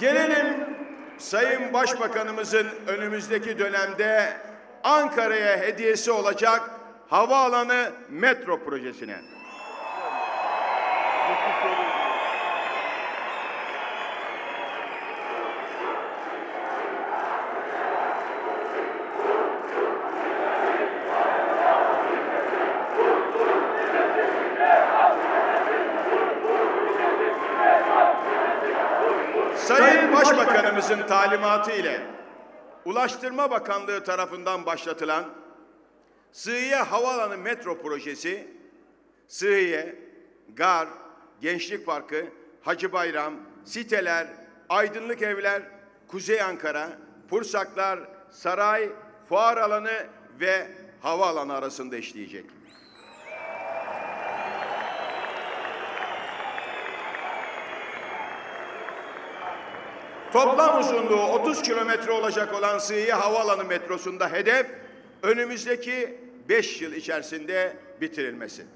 Gelelim Sayın Başbakanımızın önümüzdeki dönemde Ankara'ya hediyesi olacak havaalanı metro projesine. Sayın Başbakanımızın talimatı ile Ulaştırma Bakanlığı tarafından başlatılan Sığıye Havaalanı Metro Projesi, Sığıye, Gar, Gençlik Parkı, Hacı Bayram, siteler, aydınlık evler, Kuzey Ankara, Pursaklar, Saray, Fuar Alanı ve Havaalanı arasında işleyecek. Toplam uzunluğu 30 kilometre olacak olan Sığıye Havaalanı metrosunda hedef önümüzdeki 5 yıl içerisinde bitirilmesi.